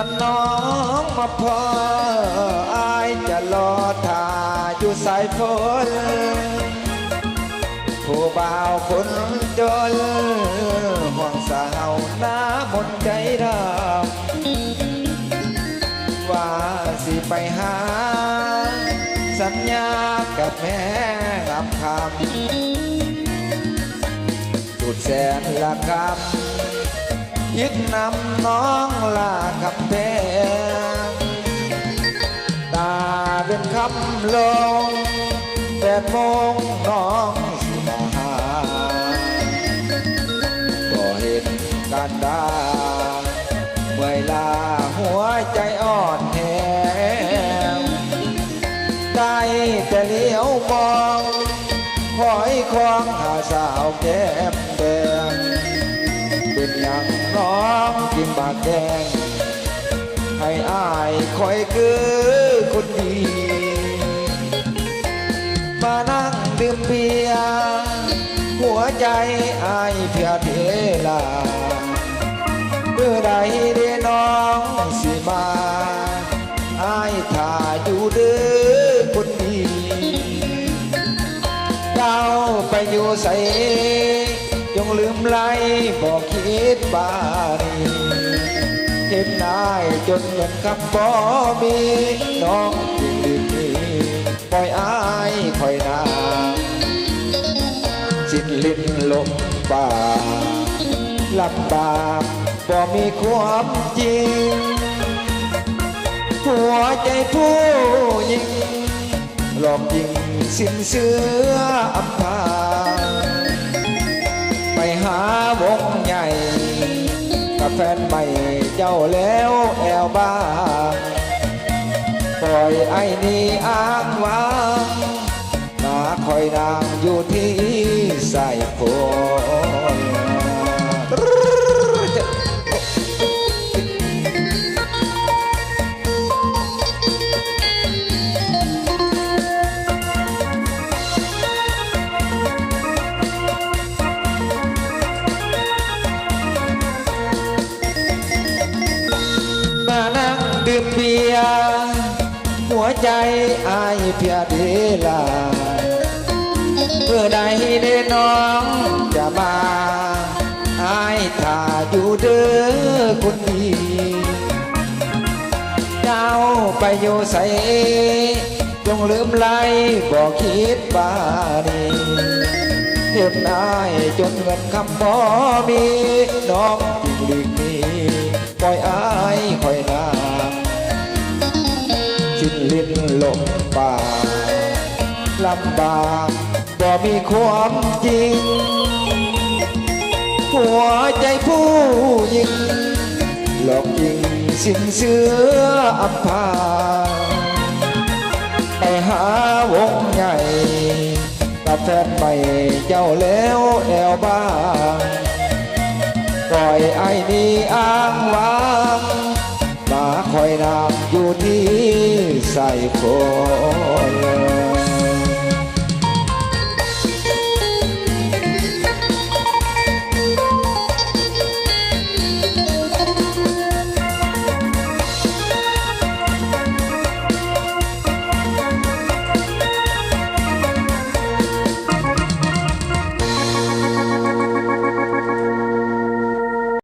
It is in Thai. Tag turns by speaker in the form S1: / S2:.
S1: นั่นน้องมาพออายจะรอท่าอยู่สายฝนผู้บ่าวคนจนห่วงสาวหน้ามนใจดำว่าสิไปหา สัญญากับแม่รับคำสุดแสนละคำ ยิดนำน้องลากับเพงตาเป็นคำลงแปดโมงน้องสิมาหาก็เห็นการดาเมื่อยลาหัวใจอ่อนแหงได้แต่เลี้ยวมองคอยควางหาสาวแก้มแดง เป็นอย่างน้องกินบากแดง ให้อายคอยคือคนดี มานั่งดื่มเบียร์หัวใจอายเพียเทลาเมื่อใดเดน้องสิมาอายถ่าอยู่เด้อคนดีเจ้าไปอยู่ใส่ ลืมไล่บอกคิดบ้านีเห็นนายจนเงินคำบ่มีน้องจึงลืมนี้ปล่อยอายคอยนาจิตลิ้นลมป่าลำบากบ่มีความจริง หัวใจผู้หญิงหลอกยิงสิ้นเสื้ออำพรา แฟนใหม่เจ้าแล้วแอลบ้า ปล่อยไอ้นี่อ้างว้างมาคอยนางอยู่ที่ใส่ผัว วใจอายเพียเดลาเพื่อใดได้น้องจะมาอายถ้าอยู่เด้อคนดีเจ้าไปอยู่ใส่จงลืมไล่บอกคิดบานีเห็นายจนเงินคำบ่มีน้องจึงหลีกหนีปล่อยอายคอยนา นลิ้นลมป่าลำบากบ่มีความจริง หัวใจผู้หญิงหลอกยิงสินเสืออับพาไปหาวงใหญ่กับแฟนใหม่เจ้าแล้วแอวบ้างปล่อยไอ้นี่อ้างว้างมาคอยนามอยู่ ใส่คน